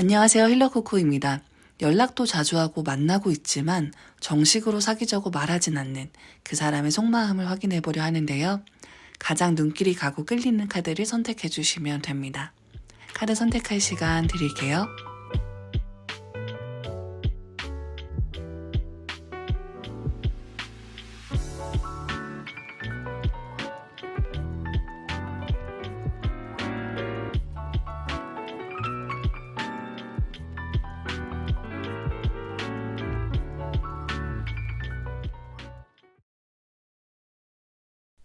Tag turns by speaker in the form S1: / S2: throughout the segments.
S1: 안녕하세요. 힐러코코입니다. 연락도 자주 하고 만나고 있지만 정식으로 사귀자고 말하진 않는 그 사람의 속마음을 확인해 보려 하는데요. 가장 눈길이 가고 끌리는 카드를 선택해 주시면 됩니다. 카드 선택할 시간 드릴게요.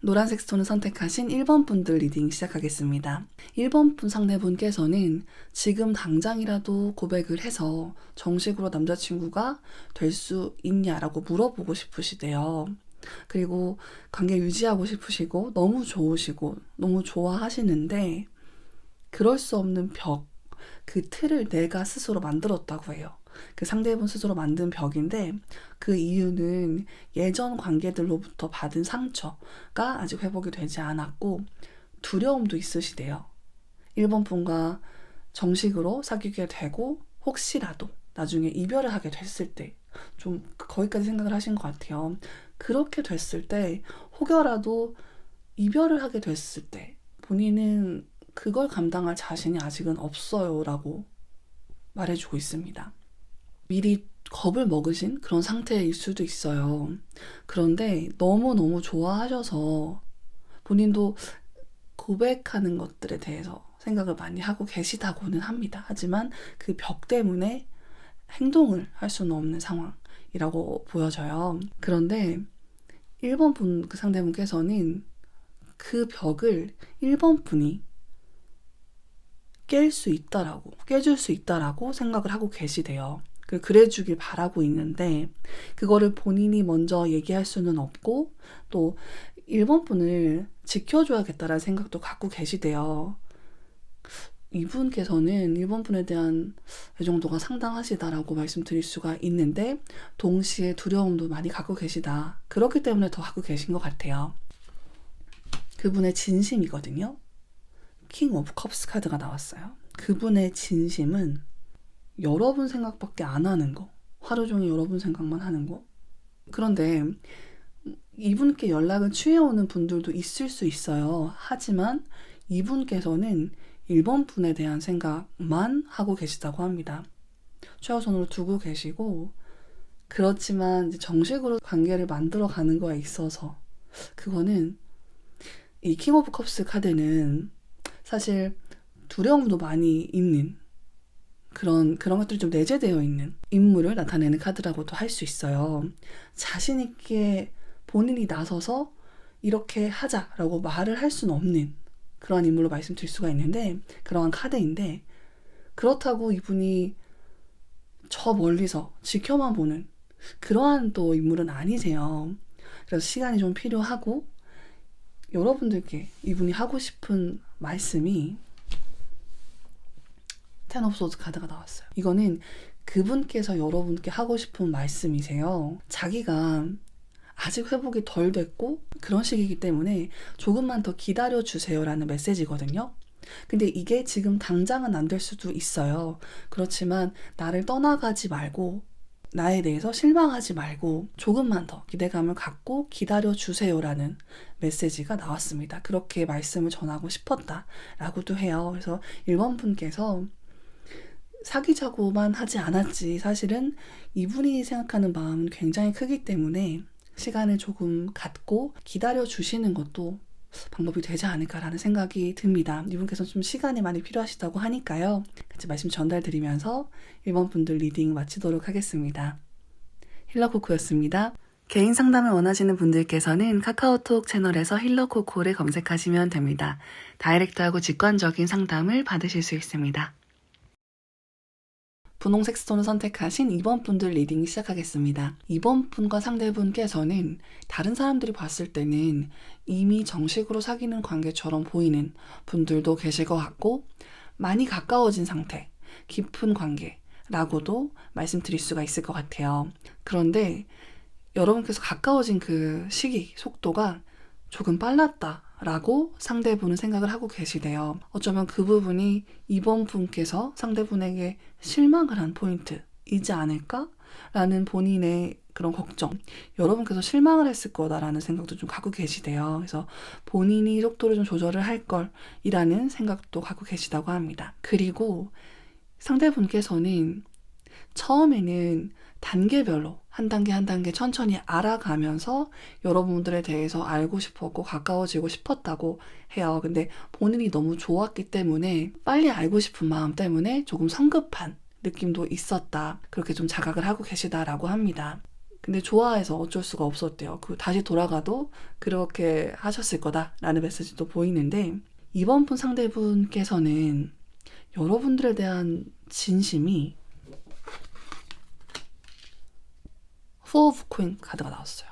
S1: 노란색 스톤을 선택하신 1번 분들 리딩 시작하겠습니다. 1번 분 상대분께서는 지금 당장이라도 고백을 해서 정식으로 남자친구가 될 수 있냐라고 물어보고 싶으시대요. 그리고 관계 유지하고 싶으시고 너무 좋으시고 너무 좋아하시는데 그럴 수 없는 벽, 그 틀을 내가 스스로 만들었다고 해요. 그 상대분 스스로 만든 벽인데 그 이유는 예전 관계들로부터 받은 상처가 아직 회복이 되지 않았고 두려움도 있으시대요. 1번 분과 정식으로 사귀게 되고 혹시라도 나중에 이별을 하게 됐을 때 좀 거기까지 생각을 하신 것 같아요. 그렇게 됐을 때 혹여라도 이별을 하게 됐을 때 본인은 그걸 감당할 자신이 아직은 없어요라고 말해주고 있습니다. 미리 겁을 먹으신 그런 상태일 수도 있어요. 그런데 너무너무 좋아하셔서 본인도 고백하는 것들에 대해서 생각을 많이 하고 계시다고는 합니다. 하지만 그 벽 때문에 행동을 할 수는 없는 상황이라고 보여져요. 그런데 1번 분, 그 상대분께서는 그 벽을 1번 분이 깰 수 있다라고, 깨줄 수 있다라고 생각을 하고 계시대요. 그 그래주길 바라고 있는데 그거를 본인이 먼저 얘기할 수는 없고 또 일본 분을 지켜줘야겠다라는 생각도 갖고 계시대요. 이분께서는 일본 분에 대한 애정도가 상당하시다라고 말씀드릴 수가 있는데 동시에 두려움도 많이 갖고 계시다. 그렇기 때문에 더 갖고 계신 것 같아요. 그분의 진심이거든요. 킹 오브 컵스 카드가 나왔어요. 그분의 진심은 여러분 생각밖에 안 하는 거. 하루 종일 여러분 생각만 하는 거. 그런데 이분께 연락을 취해오는 분들도 있을 수 있어요. 하지만 이분께서는 1번 분에 대한 생각만 하고 계시다고 합니다. 최우선으로 두고 계시고, 그렇지만 정식으로 관계를 만들어 가는 거에 있어서, 그거는 이 킹 오브 컵스 카드는 사실 두려움도 많이 있는 그런 그런 것들이 좀 내재되어 있는 인물을 나타내는 카드라고도 할 수 있어요. 자신 있게 본인이 나서서 이렇게 하자라고 말을 할 수는 없는 그러한 인물로 말씀드릴 수가 있는데 그러한 카드인데 그렇다고 이분이 저 멀리서 지켜만 보는 그러한 또 인물은 아니세요. 그래서 시간이 좀 필요하고 여러분들께 이분이 하고 싶은 말씀이 텐 오브 소드 카드가 나왔어요. 이거는 그분께서 여러분께 하고 싶은 말씀이세요. 자기가 아직 회복이 덜 됐고 그런 시기이기 때문에 조금만 더 기다려 주세요라는 메시지거든요. 근데 이게 지금 당장은 안 될 수도 있어요. 그렇지만 나를 떠나가지 말고 나에 대해서 실망하지 말고 조금만 더 기대감을 갖고 기다려 주세요라는 메시지가 나왔습니다. 그렇게 말씀을 전하고 싶었다라고도 해요. 그래서 1번 분께서 사귀자고만 하지 않았지 사실은 이분이 생각하는 마음은 굉장히 크기 때문에 시간을 조금 갖고 기다려 주시는 것도 방법이 되지 않을까라는 생각이 듭니다. 이분께서 좀 시간이 많이 필요하시다고 하니까요. 같이 말씀 전달드리면서 1번 분들 리딩 마치도록 하겠습니다. 힐러코코였습니다. 개인 상담을 원하시는 분들께서는 카카오톡 채널에서 힐러코코를 검색하시면 됩니다. 다이렉트하고 직관적인 상담을 받으실 수 있습니다. 분홍색 스톤을 선택하신 2번 분들 리딩 시작하겠습니다. 2번 분과 상대분께서는 다른 사람들이 봤을 때는 이미 정식으로 사귀는 관계처럼 보이는 분들도 계실 것 같고 많이 가까워진 상태, 깊은 관계라고도 말씀드릴 수가 있을 것 같아요. 그런데 여러분께서 가까워진 그 시기, 속도가 조금 빨랐다 라고 상대분은 생각을 하고 계시대요. 어쩌면 그 부분이 이번 분께서 상대분에게 실망을 한 포인트이지 않을까? 라는 본인의 그런 걱정. 여러분께서 실망을 했을 거다라는 생각도 좀 갖고 계시대요. 그래서 본인이 속도를 좀 조절을 할 걸, 이라는 생각도 갖고 계시다고 합니다. 그리고 상대분께서는 처음에는 단계별로 한 단계 한 단계 천천히 알아가면서 여러분들에 대해서 알고 싶었고 가까워지고 싶었다고 해요. 근데 본인이 너무 좋았기 때문에 빨리 알고 싶은 마음 때문에 조금 성급한 느낌도 있었다. 그렇게 좀 자각을 하고 계시다라고 합니다. 근데 좋아해서 어쩔 수가 없었대요. 그 다시 돌아가도 그렇게 하셨을 거다라는 메시지도 보이는데 이번 분 상대분께서는 여러분들에 대한 진심이 Of Coin 카드가 나왔어요.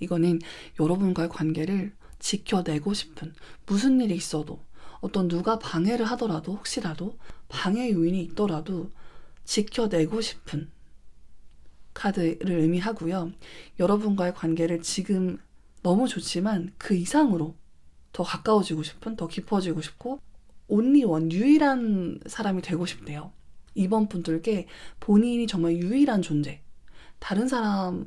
S1: 이거는 여러분과의 관계를 지켜내고 싶은 무슨 일이 있어도 어떤 누가 방해를 하더라도 혹시라도 방해 요인이 있더라도 지켜내고 싶은 카드를 의미하고요. 여러분과의 관계를 지금 너무 좋지만 그 이상으로 더 가까워지고 싶은, 더 깊어지고 싶고, 온리 원, 유일한 사람이 되고 싶대요. 이번 분들께 본인이 정말 유일한 존재, 다른 사람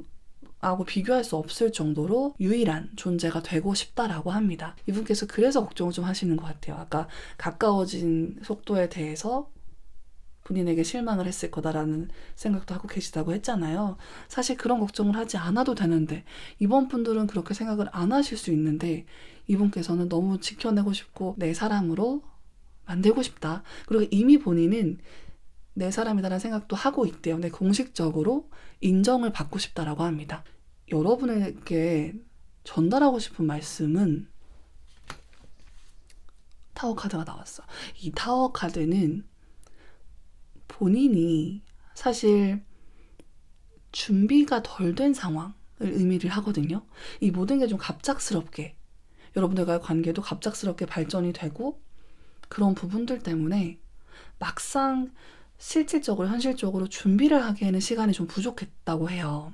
S1: 하고 비교할 수 없을 정도로 유일한 존재가 되고 싶다라고 합니다. 이분께서 그래서 걱정을 좀 하시는 것 같아요. 아까 가까워진 속도에 대해서 본인에게 실망을 했을 거다라는 생각도 하고 계시다고 했잖아요. 사실 그런 걱정을 하지 않아도 되는데, 이번 분들은 그렇게 생각을 안 하실 수 있는데, 이분께서는 너무 지켜내고 싶고, 내 사람으로 만들고 싶다. 그리고 이미 본인은 내 사람이다라는 생각도 하고 있대요. 근데 공식적으로 인정을 받고 싶다라고 합니다. 여러분에게 전달하고 싶은 말씀은 타워 카드가 나왔어. 이 타워 카드는 본인이 사실 준비가 덜 된 상황을 의미를 하거든요. 이 모든 게 좀 갑작스럽게 여러분들과의 관계도 갑작스럽게 발전이 되고 그런 부분들 때문에 막상 실질적으로 현실적으로 준비를 하기에는 시간이 좀 부족했다고 해요.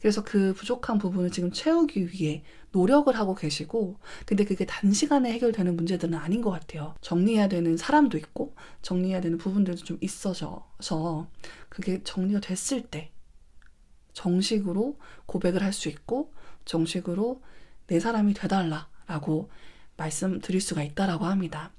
S1: 그래서 그 부족한 부분을 지금 채우기 위해 노력을 하고 계시고, 근데 그게 단시간에 해결되는 문제들은 아닌 것 같아요. 정리해야 되는 사람도 있고, 정리해야 되는 부분들도 좀 있어서, 그게 정리가 됐을 때, 정식으로 고백을 할 수 있고, 정식으로 내 사람이 되달라라고 말씀드릴 수가 있다라고 합니다.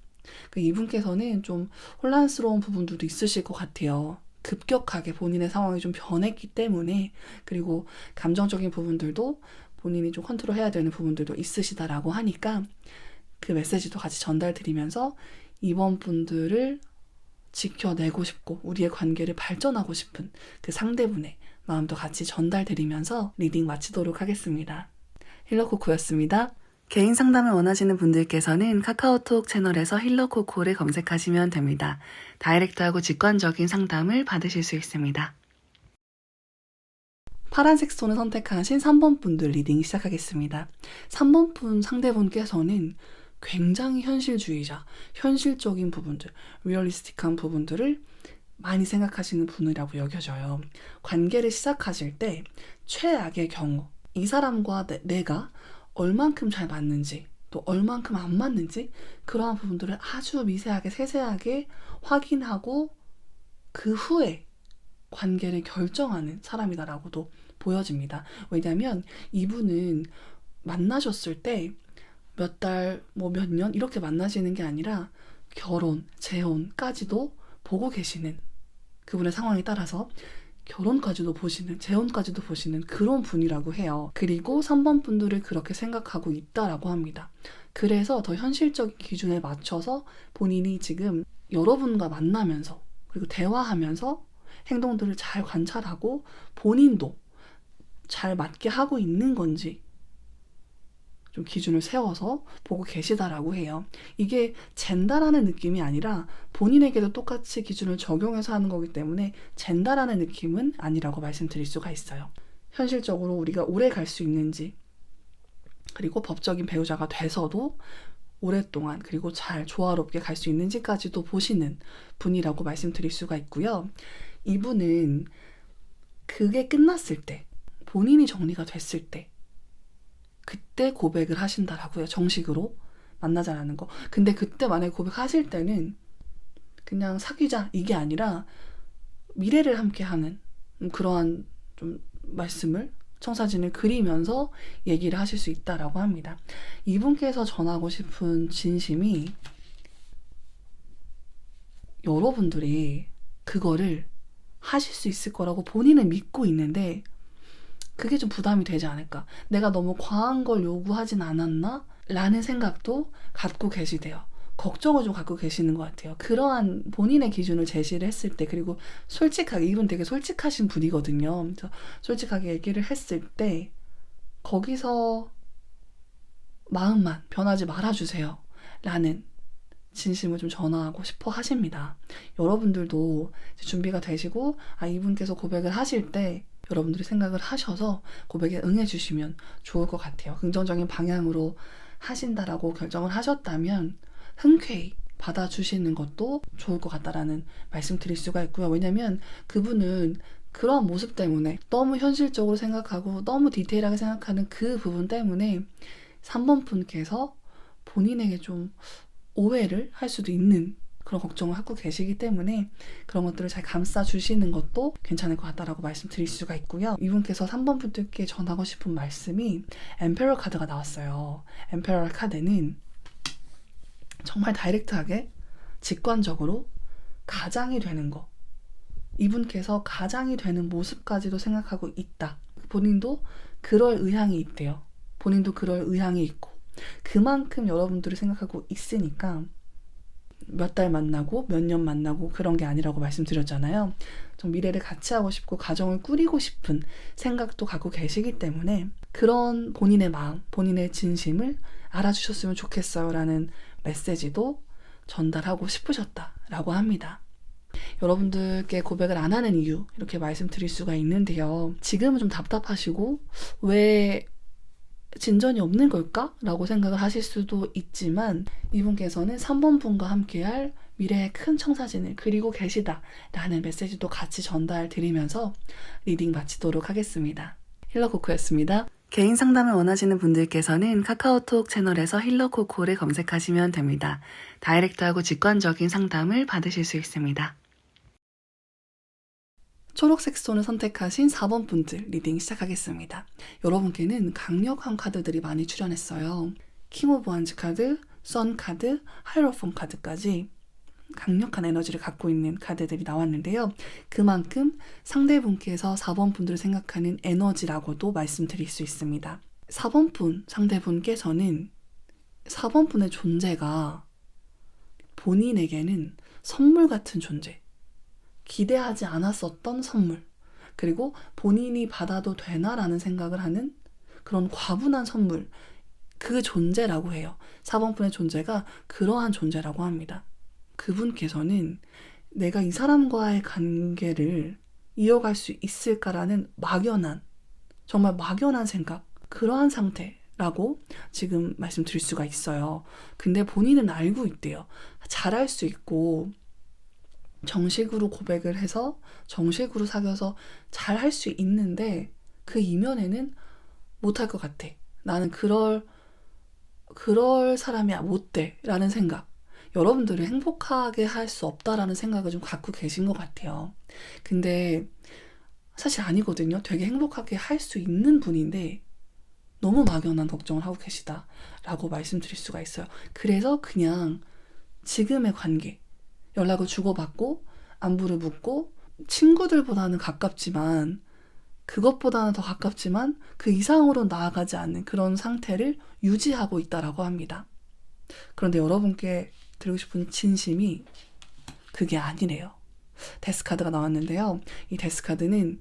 S1: 그 이분께서는 좀 혼란스러운 부분들도 있으실 것 같아요. 급격하게 본인의 상황이 좀 변했기 때문에 그리고 감정적인 부분들도 본인이 좀 컨트롤해야 되는 부분들도 있으시다라고 하니까 그 메시지도 같이 전달드리면서 이번 분들을 지켜내고 싶고 우리의 관계를 발전하고 싶은 그 상대분의 마음도 같이 전달드리면서 리딩 마치도록 하겠습니다. 힐러코코였습니다. 개인 상담을 원하시는 분들께서는 카카오톡 채널에서 힐러코코를 검색하시면 됩니다. 다이렉트하고 직관적인 상담을 받으실 수 있습니다. 파란색 스톤을 선택하신 3번 분들 리딩 시작하겠습니다. 3번 분 상대분께서는 굉장히 현실주의자, 현실적인 부분들, 리얼리스틱한 부분들을 많이 생각하시는 분이라고 여겨져요. 관계를 시작하실 때 최악의 경우, 이 사람과 내, 내가 얼만큼 잘 맞는지 또 얼만큼 안 맞는지 그러한 부분들을 아주 미세하게 세세하게 확인하고 그 후에 관계를 결정하는 사람이다라고도 보여집니다. 왜냐하면 이분은 만나셨을 때 몇 달, 뭐 몇 년 이렇게 만나시는 게 아니라 결혼, 재혼까지도 보고 계시는 그분의 상황에 따라서 결혼까지도 보시는, 재혼까지도 보시는 그런 분이라고 해요. 그리고 3번 분들을 그렇게 생각하고 있다라고 합니다. 그래서 더 현실적인 기준에 맞춰서 본인이 지금 여러분과 만나면서 그리고 대화하면서 행동들을 잘 관찰하고 본인도 잘 맞게 하고 있는 건지 좀 기준을 세워서 보고 계시다라고 해요. 이게 젠다라는 느낌이 아니라 본인에게도 똑같이 기준을 적용해서 하는 거기 때문에 젠다라는 느낌은 아니라고 말씀드릴 수가 있어요. 현실적으로 우리가 오래 갈 수 있는지 그리고 법적인 배우자가 돼서도 오랫동안 그리고 잘 조화롭게 갈 수 있는지까지도 보시는 분이라고 말씀드릴 수가 있고요. 이분은 그게 끝났을 때 본인이 정리가 됐을 때 그때 고백을 하신다라고요. 정식으로. 만나자라는 거. 근데 그때 만약에 고백하실 때는 그냥 사귀자 이게 아니라 미래를 함께 하는 그러한 좀 말씀을 청사진을 그리면서 얘기를 하실 수 있다라고 합니다. 이분께서 전하고 싶은 진심이 여러분들이 그거를 하실 수 있을 거라고 본인은 믿고 있는데 그게 좀 부담이 되지 않을까. 내가 너무 과한 걸 요구하진 않았나? 라는 생각도 갖고 계시대요. 걱정을 좀 갖고 계시는 것 같아요. 그러한 본인의 기준을 제시를 했을 때, 그리고 솔직하게, 이분 되게 솔직하신 분이거든요. 솔직하게 얘기를 했을 때, 거기서 마음만 변하지 말아주세요. 라는 진심을 좀 전하고 싶어 하십니다. 여러분들도 준비가 되시고, 아, 이분께서 고백을 하실 때, 여러분들이 생각을 하셔서 고백에 응해주시면 좋을 것 같아요. 긍정적인 방향으로 하신다라고 결정을 하셨다면, 흔쾌히 받아주시는 것도 좋을 것 같다라는 말씀 드릴 수가 있고요. 왜냐면 그분은 그런 모습 때문에 너무 현실적으로 생각하고 너무 디테일하게 생각하는 그 부분 때문에 3번 분께서 본인에게 좀 오해를 할 수도 있는 그런 걱정을 갖고 계시기 때문에 그런 것들을 잘 감싸 주시는 것도 괜찮을 것 같다라고 말씀드릴 수가 있고요. 이분께서 3번 분들께 전하고 싶은 말씀이 엠페러 카드가 나왔어요. 엠페러 카드는 정말 다이렉트하게 직관적으로 가장이 되는 거. 이분께서 가장이 되는 모습까지도 생각하고 있다. 본인도 그럴 의향이 있대요. 본인도 그럴 의향이 있고. 그만큼 여러분들이 생각하고 있으니까 몇 달 만나고 몇 년 만나고 그런 게 아니라고 말씀드렸잖아요. 좀 미래를 같이 하고 싶고 가정을 꾸리고 싶은 생각도 갖고 계시기 때문에 그런 본인의 마음, 본인의 진심을 알아주셨으면 좋겠어요. 라는 메시지도 전달하고 싶으셨다라고 합니다. 여러분들께 고백을 안 하는 이유 이렇게 말씀드릴 수가 있는데요. 지금은 좀 답답하시고 왜 진전이 없는 걸까? 라고 생각을 하실 수도 있지만 이분께서는 3번 분과 함께할 미래의 큰 청사진을 그리고 계시다 라는 메시지도 같이 전달 드리면서 리딩 마치도록 하겠습니다. 힐러코코였습니다. 개인 상담을 원하시는 분들께서는 카카오톡 채널에서 힐러코코를 검색하시면 됩니다. 다이렉트하고 직관적인 상담을 받으실 수 있습니다. 초록색 스톤을 선택하신 4번 분들 리딩 시작하겠습니다. 여러분께는 강력한 카드들이 많이 출연했어요. 킹 오브 완즈 카드, 선 카드, 하이로폰 카드까지 강력한 에너지를 갖고 있는 카드들이 나왔는데요. 그만큼 상대분께서 4번 분들을 생각하는 에너지라고도 말씀드릴 수 있습니다. 4번 분 상대분께서는 4번 분의 존재가 본인에게는 선물 같은 존재, 기대하지 않았었던 선물, 그리고 본인이 받아도 되나라는 생각을 하는 그런 과분한 선물, 그 존재라고 해요. 4번 분의 존재가 그러한 존재라고 합니다. 그분께서는 내가 이 사람과의 관계를 이어갈 수 있을까라는 막연한, 정말 막연한 생각, 그러한 상태라고 지금 말씀드릴 수가 있어요. 근데 본인은 알고 있대요. 잘할 수 있고, 정식으로 고백을 해서 정식으로 사귀어서 잘 할 수 있는데 그 이면에는 못할 것 같아. 나는 그럴 그럴 사람이 못 돼라는 생각. 여러분들을 행복하게 할 수 없다라는 생각을 좀 갖고 계신 것 같아요. 근데 사실 아니거든요. 되게 행복하게 할 수 있는 분인데 너무 막연한 걱정을 하고 계시다라고 말씀드릴 수가 있어요. 그래서 그냥 지금의 관계, 연락을 주고받고 안부를 묻고 친구들보다는 가깝지만 그것보다는 더 가깝지만 그 이상으로 나아가지 않는 그런 상태를 유지하고 있다라고 합니다. 그런데 여러분께 드리고 싶은 진심이 그게 아니래요. 데스카드가 나왔는데요. 이 데스카드는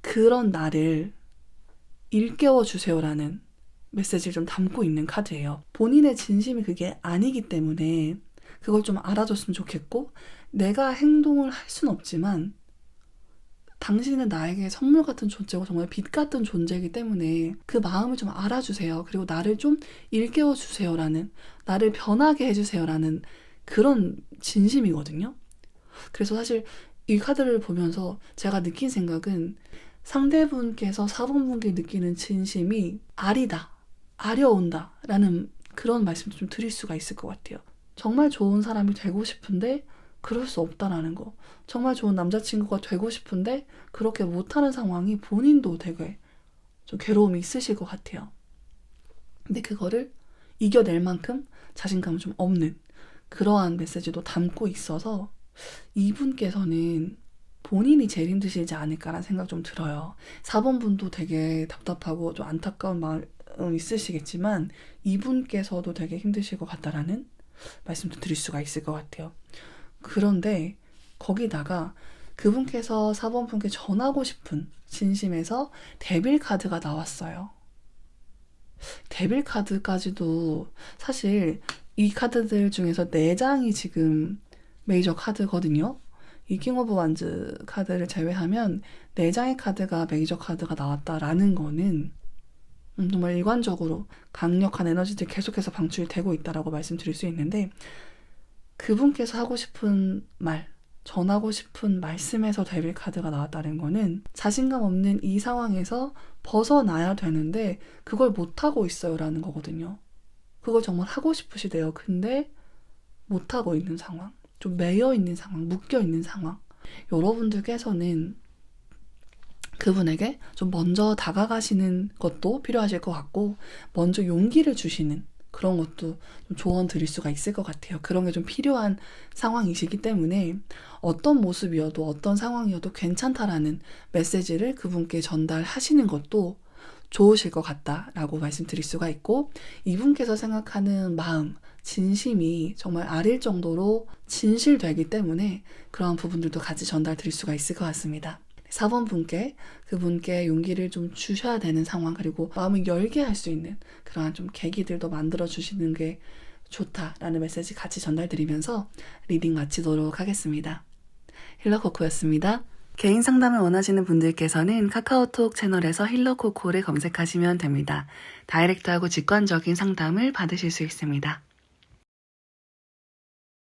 S1: 그런 나를 일깨워 주세요라는 메시지를 좀 담고 있는 카드예요. 본인의 진심이 그게 아니기 때문에 그걸 좀 알아줬으면 좋겠고, 내가 행동을 할순 없지만, 당신은 나에게 선물 같은 존재고 정말 빛 같은 존재이기 때문에 그 마음을 좀 알아주세요. 그리고 나를 좀 일깨워 주세요라는, 나를 변하게 해주세요라는 그런 진심이거든요. 그래서 사실 이 카드를 보면서 제가 느낀 생각은 상대분께서 4번분께 느끼는 진심이 아리다, 아려온다 라는 그런 말씀도 좀 드릴 수가 있을 것 같아요. 정말 좋은 사람이 되고 싶은데 그럴 수 없다라는 거. 정말 좋은 남자친구가 되고 싶은데 그렇게 못하는 상황이 본인도 되게 좀 괴로움이 있으실 것 같아요. 근데 그거를 이겨낼 만큼 자신감 좀 없는 그러한 메시지도 담고 있어서 이분께서는 본인이 제일 힘드시지 않을까라는 생각 좀 들어요. 4번 분도 되게 답답하고 좀 안타까운 마음 있으시겠지만 이분께서도 되게 힘드실 것 같다라는 말씀도 드릴 수가 있을 것 같아요. 그런데 거기다가 그분께서 4번 분께 전하고 싶은 진심에서 데빌 카드가 나왔어요. 데빌 카드까지도 사실 이 카드들 중에서 4장이 지금 메이저 카드거든요. 이 킹 오브 완즈 카드를 제외하면 4장의 카드가 메이저 카드가 나왔다라는 거는 음, 정말 일관적으로 강력한 에너지들이 계속해서 방출이 되고 있다라고 말씀드릴 수 있는데 그분께서 하고 싶은 말, 전하고 싶은 말씀에서 데빌 카드가 나왔다는 거는 자신감 없는 이 상황에서 벗어나야 되는데 그걸 못하고 있어요라는 거거든요. 그걸 정말 하고 싶으시대요. 근데 못하고 있는 상황, 좀 매여 있는 상황, 묶여 있는 상황. 여러분들께서는 그분에게 좀 먼저 다가가시는 것도 필요하실 것 같고, 먼저 용기를 주시는 그런 것도 좀 조언 드릴 수가 있을 것 같아요. 그런 게 좀 필요한 상황이시기 때문에 어떤 모습이어도 어떤 상황이어도 괜찮다라는 메시지를 그분께 전달하시는 것도 좋으실 것 같다라고 말씀드릴 수가 있고 이분께서 생각하는 마음, 진심이 정말 아릴 정도로 진실되기 때문에 그러한 부분들도 같이 전달 드릴 수가 있을 것 같습니다. 4번 분께 그분께 용기를 좀 주셔야 되는 상황 그리고 마음을 열게 할 수 있는 그러한 좀 계기들도 만들어 주시는 게 좋다라는 메시지 같이 전달드리면서 리딩 마치도록 하겠습니다. 힐러코코였습니다. 개인 상담을 원하시는 분들께서는 카카오톡 채널에서 힐러코코를 검색하시면 됩니다. 다이렉트하고 직관적인 상담을 받으실 수 있습니다.